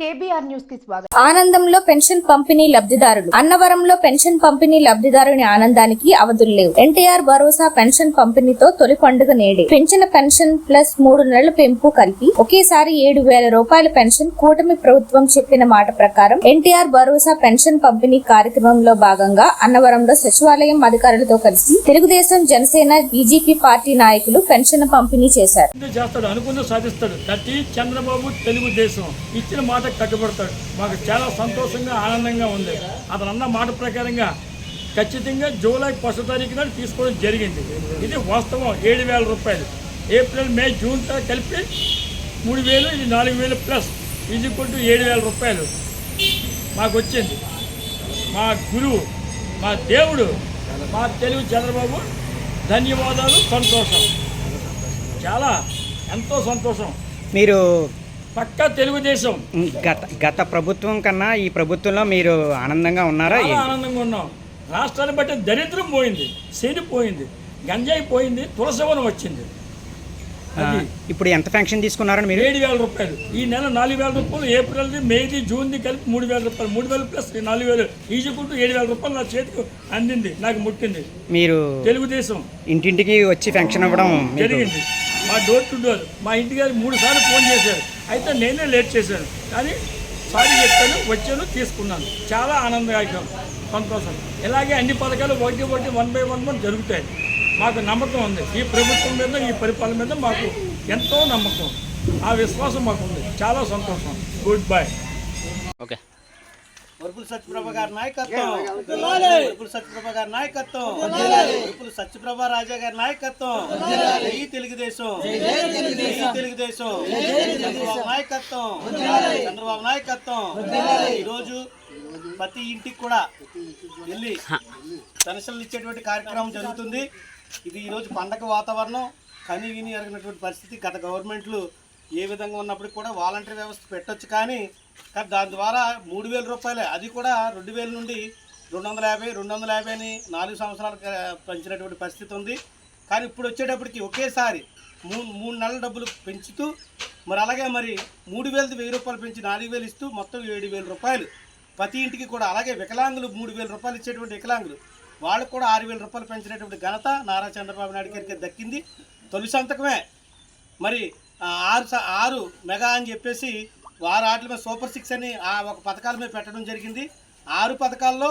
KBR న్యూస్కి స్వాగతం. ఆనందంలో పెన్షన్ పంపిణీ లబ్ధిదారులు. అన్నవరంలో పెన్షన్ పంపిణీ లబ్ధిదారుని ఆనందానికి అవధులు లేవు. ఎన్టీఆర్ భరోసా పెన్షన్ పంపిణీతో తొలి పండుగ నేడే. పెంచిన పెన్షన్ ప్లస్ మూడు నెలల పెంపు కలిపి ఒకేసారి ఏడు వేల రూపాయల పెన్షన్ కూటమి ప్రభుత్వం చెప్పిన మాట ప్రకారం ఎన్టీఆర్ భరోసా పెన్షన్ పంపిణీ కార్యక్రమంలో భాగంగా అన్నవరంలో సచివాలయం అధికారులతో కలిసి తెలుగుదేశం జనసేన బీజేపీ పార్టీ నాయకులు పెన్షన్ పంపిణీ చేశారు. చంద్రబాబు తెలుగుదేశం. ఇచ్చిన మాట కట్టుబడతాడు. మాకు చాలా సంతోషంగా ఆనందంగా ఉంది. అతను అన్న మాట ప్రకారంగా ఖచ్చితంగా జూలై ఫస్ట్ తారీఖు నాడు తీసుకోవడం జరిగింది. ఇది వాస్తవం. ఏడు వేల రూపాయలు. ఏప్రిల్ మే జూన్తో కలిపి మూడు వేలు ఇది నాలుగు వేలు ప్లస్. ఇది కొట్టు ఏడు వేల రూపాయలు. మాకు వచ్చింది. మా గురువు మా దేవుడు మా తెలుగు చంద్రబాబు ధన్యవాదాలు సంతోషం. చాలా ఎంతో సంతోషం. మీరు పక్కా తెలుగుదేశం. గత గత ప్రభుత్వం కన్నా ఈ ప్రభుత్వంలో మీరు ఆనందంగా ఉన్నారా ఆనందంగా ఉన్నాం. రాష్ట్రాన్ని బట్టి దరిద్రం పోయింది శని పోయింది గంజాయి పోయింది తులసవనం వచ్చింది. ఇప్పుడు ఎంత పెన్షన్ తీసుకున్నారని మీరు? ఏడు వేల రూపాయలు. ఈ నెల నాలుగు వేల రూపాయలు ఏప్రిల్ది మేది జూన్ది కలిపి మూడు వేల రూపాయలు. మూడు వేలు ప్లస్ నాలుగు వేలు. ఈజుకుంటూ ఏడు వేల రూపాయలు నా చేతికి అందింది నాకు ముట్టింది. మీరు తెలుగుదేశం. ఇంటింటికి వచ్చి పెన్షన్ ఇవ్వడం మీకు జరిగింది. మా డోర్ టు డోర్. మా ఇంటికి గారు మూడు సార్లు ఫోన్ చేశారు. అయితే నేనే లేట్ చేశాను. కానీ సారీ చెప్పాను వచ్చాను తీసుకున్నాను. చాలా ఆనందదాయకం సంతోషం. ఇలాగే అన్ని పథకాలు ఒకటి ఒకటి వన్ బై వన్ వన్ జరుగుతాయి. మాకు నమ్మకం ఉంది. ఈ ప్రభుత్వం మీద ఈ పరిపాలన మీద మాకు ఎంతో నమ్మకం. ఆ విశ్వాసం మాకు ఉంది చాలా సంతోషం. Good bye okay Varupula Satyaprabha గారి నాయకత్వం. వరుపుల సత్యప్రభ గారి నాయకత్వం. వరుపుల సత్యప్రభ రాజా గారి నాయకత్వం. జై తెలుగుదేశం. జై తెలుగుదేశం. చంద్రబాబు నాయకత్వం. చంద్రబాబు నాయకత్వం. ఈరోజు ప్రతి ఇంటికి కూడా వెళ్ళి పెన్షన్లు ఇచ్చేటువంటి కార్యక్రమం జరుగుతుంది. ఇది ఈరోజు పండగ వాతావరణం. కని విని ఎరగినటువంటి పరిస్థితి. గత గవర్నమెంట్లు ఏ విధంగా ఉన్నప్పటికీ కూడా వాలంటరీ వ్యవస్థ పెట్టొచ్చు కానీ కానీ దాని ద్వారా మూడు వేల రూపాయలే. అది కూడా రెండు వేల నుండి రెండు వందల యాభై రెండు వందల యాభై అని నాలుగు సంవత్సరాలకు పెంచినటువంటి పరిస్థితి ఉంది. కానీ ఇప్పుడు వచ్చేటప్పటికి ఒకేసారి మూడు మూడు నెలల డబ్బులు పెంచుతూ మరి అలాగే మరి మూడు వేలది వెయ్యి రూపాయలు పెంచి నాలుగు వేలు ఇస్తూ మొత్తం ఏడు వేల రూపాయలు. ప్రతి ఇంటికి కూడా అలాగే వికలాంగులు మూడు వేల రూపాయలు ఇచ్చేటువంటి వికలాంగులు. వాళ్ళకు కూడా ఆరు వేల రూపాయలు పెంచినటువంటి ఘనత నారా చంద్రబాబు నాయుడు గారికి దక్కింది. తొలి సంతకమే. మరి ఆరు స- ఆరు మెగా అని చెప్పేసి వారు ఆటల మీద సూపర్ సిక్స్ అని ఆ ఒక పథకాల మీద పెట్టడం జరిగింది. ఆరు పథకాల్లో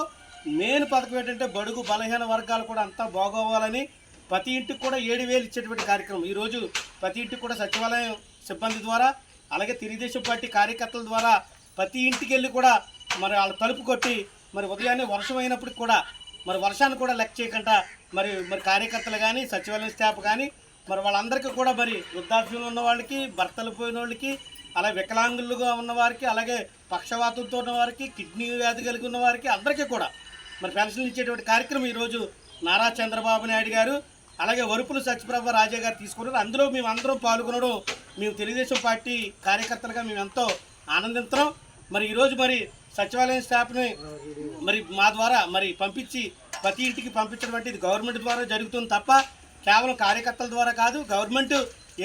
మెయిన్ పథకం ఏంటంటే బడుగు బలహీన వర్గాలు కూడా అంతా బాగోవాలని ప్రతి ఇంటికి కూడా ఏడు వేలు ఇచ్చేటువంటి కార్యక్రమం. ఈరోజు ప్రతి ఇంటికి కూడా సచివాలయం సిబ్బంది ద్వారా అలాగే తెలుగుదేశం పార్టీ కార్యకర్తల ద్వారా ప్రతి ఇంటికి వెళ్ళి కూడా మరి వాళ్ళ తలుపు కొట్టి మరి ఉదయాన్నే వర్షం అయినప్పటికి కూడా మరి వర్షాన్ని కూడా లెక్క చేయకుండా మరి మరి కార్యకర్తలు కానీ సచివాలయం స్టాఫ్ కానీ మరి వాళ్ళందరికీ కూడా మరి వృద్ధాప్యంలో ఉన్న వాళ్ళకి భర్తలు పోయిన వాళ్ళకి అలాగే వికలాంగులుగా ఉన్న వారికి అలాగే పక్షవాతంతో ఉన్న వారికి కిడ్నీ వ్యాధి కలిగి ఉన్న వారికి అందరికీ కూడా. మరి పెన్షన్లు ఇచ్చేటువంటి కార్యక్రమం ఈరోజు నారా చంద్రబాబు నాయుడు గారు అలాగే వరుపులు సత్యప్రభ రాజా గారు తీసుకున్నారు. అందులో మేము అందరం పాల్గొనడం మేము తెలుగుదేశం పార్టీ కార్యకర్తలుగా మేము ఎంతో ఆనందించడం. మరి ఈరోజు మరి సచివాలయం స్టాఫ్ని మరి మా ద్వారా మరి పంపించి ప్రతి ఇంటికి పంపించడం అంటే ఇది గవర్నమెంట్ ద్వారా జరుగుతుంది తప్ప కేవలం కార్యకర్తల ద్వారా కాదు గవర్నమెంట్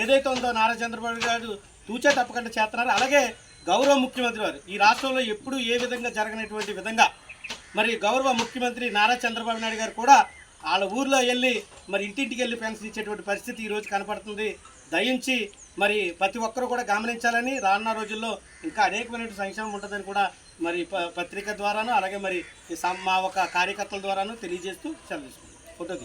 ఏదైతే ఉందో నారా చంద్రబాబు గారు తూచా తప్పకుండా చేస్తున్నారు. అలాగే గౌరవ ముఖ్యమంత్రి వారు ఈ రాష్ట్రంలో ఎప్పుడు ఏ విధంగా జరగనటువంటి విధంగా మరి గౌరవ ముఖ్యమంత్రి నారా చంద్రబాబు నాయుడు గారు కూడా వాళ్ళ ఊర్లో వెళ్ళి మరి ఇంటింటికి వెళ్ళి పెన్షన్ ఇచ్చేటువంటి పరిస్థితి ఈరోజు కనపడుతుంది. దయించి మరి ప్రతి ఒక్కరూ కూడా గమనించాలని రానున్న రోజుల్లో ఇంకా అనేకమైన సంక్షేమం ఉంటుందని కూడా మరి ప- పత్రిక ద్వారాను అలాగే మరి ఈ మా ఒక కార్యకర్తల ద్వారాను తెలియజేస్తూ సెలవు ఫోటో